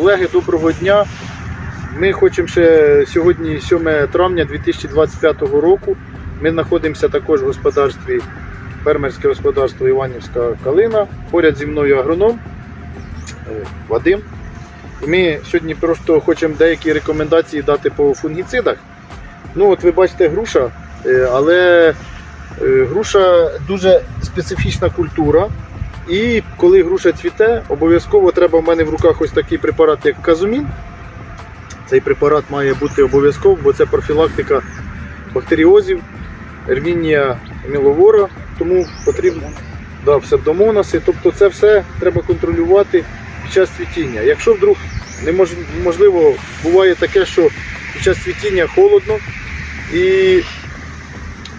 Колеги, доброго дня. Ми хочемо ще сьогодні 7 травня 2025 року. Ми знаходимося також в господарстві, фермерське господарство Іванівська Калина. Поряд зі мною агроном е, Вадим. Ми сьогодні просто хочемо деякі рекомендації дати по фунгіцидах. Ну, от ви бачите груша, е, але е, груша дуже специфічна культура. І коли груша цвіте, обов'язково треба в мене в руках ось такий препарат, як казумін. Цей препарат має бути обов'язково, бо це профілактика бактеріозів, ервінія міловора, тому потрібно да, псевдомонаси. Тобто це все треба контролювати під час цвітіння. Якщо вдруг немож- можливо, буває таке, що під час цвітіння холодно і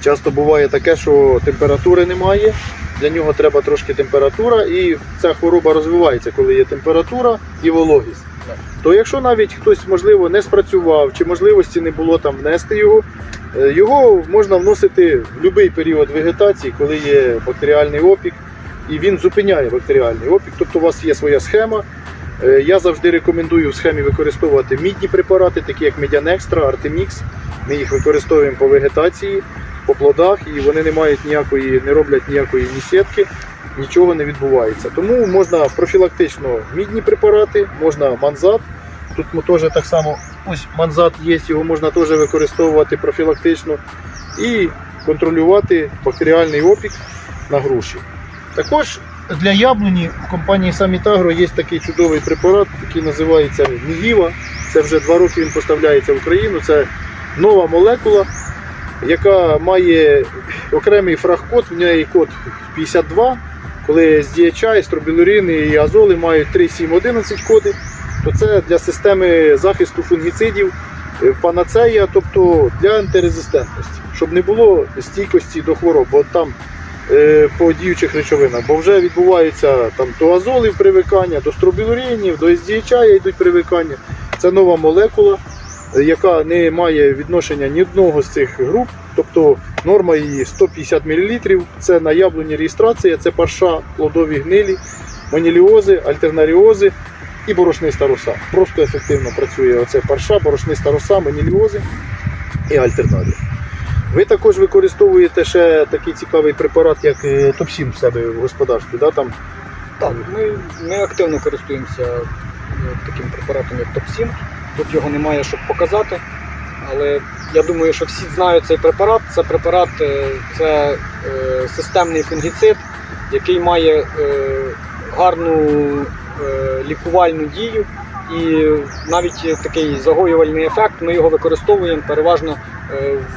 часто буває таке, що температури немає. Для нього треба трошки температура, і ця хвороба розвивається, коли є температура і вологість. То якщо навіть хтось, можливо, не спрацював, чи можливості не було там внести його, е, його можна вносити в будь-який період вегетації, коли є бактеріальний опік, і він зупиняє бактеріальний опік. Тобто у вас є своя схема. Е, Я завжди рекомендую в схемі використовувати мідні препарати, такі як Медіанекстра, Артемікс. Ми їх використовуємо по вегетації, по плодах, і вони не мають ніякої, не роблять ніякої ні сітки, нічого не відбувається. Тому можна профілактично мідні препарати, можна манзат. Тут ми теж так само, ось манзат є, його можна теж використовувати профілактично і контролювати бактеріальний опік на груші. Також для яблуні в компанії Самітагро є такий чудовий препарат, який називається Мігіва. Це вже два роки він поставляється в Україну. Це нова молекула, яка має окремий фраг-код, в неї код 52. Коли SDHI, стробілурини і азоли мають 3, 7, 11 коди, то це для системи захисту фунгіцидів е, панацея, тобто для антирезистентності, щоб не було стійкості до хвороб. Бо там е, по діючих речовинах, бо вже відбуваються там до азолів привикання, до стробілурінів, до SDHI йдуть привикання. Це нова молекула, яка не має відношення ні одного з цих груп. Тобто норма її 150 мл. Це на яблуні реєстрація, це парша, плодові гнилі, маніліози, альтернаріози і борошниста роса. Просто ефективно працює оце парша, борошниста роса, маніліози і альтернарія. Ви також використовуєте ще такий цікавий препарат, як е, топсін в себе в господарстві. Да? Там, Так, ми, ми активно користуємося е, таким препаратом, як Топсін. Тут його немає, щоб показати. Але я думаю, що всі знають цей препарат. Це препарат, е, це е, системний фунгіцид, який має е, гарну лікувальну дію і навіть такий загоювальний ефект. Ми його використовуємо переважно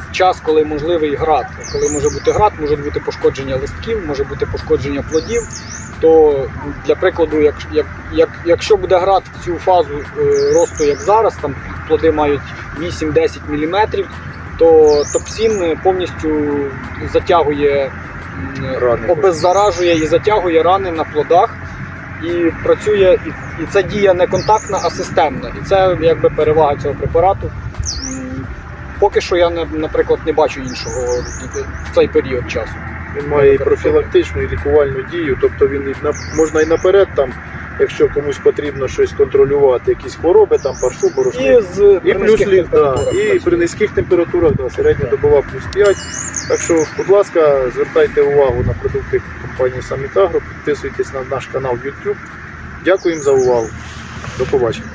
в час, коли можливий град. Коли може бути град, може бути пошкодження листків, може бути пошкодження плодів. То для прикладу, як, як, як, якщо буде град в цю фазу е, росту, як зараз, там плоди мають 8-10 мм, то топсін повністю затягує, Рани. обеззаражує і затягує рани на плодах. І працює, і, і це дія не контактна, а системна. І це якби перевага цього препарату. Поки що я, наприклад, не бачу іншого в цей період часу. Він має і профілактичну, і лікувальну дію, тобто він і на, можна і наперед, там, якщо комусь потрібно щось контролювати, якісь хвороби, там паршу, борошни. І з І плюс літ, да, і при низьких температурах, да, середня добова плюс 5. Так що, будь ласка, звертайте увагу на продукти компанії Самітагро, підписуйтесь на наш канал YouTube. Дякуємо за увагу. До побачення.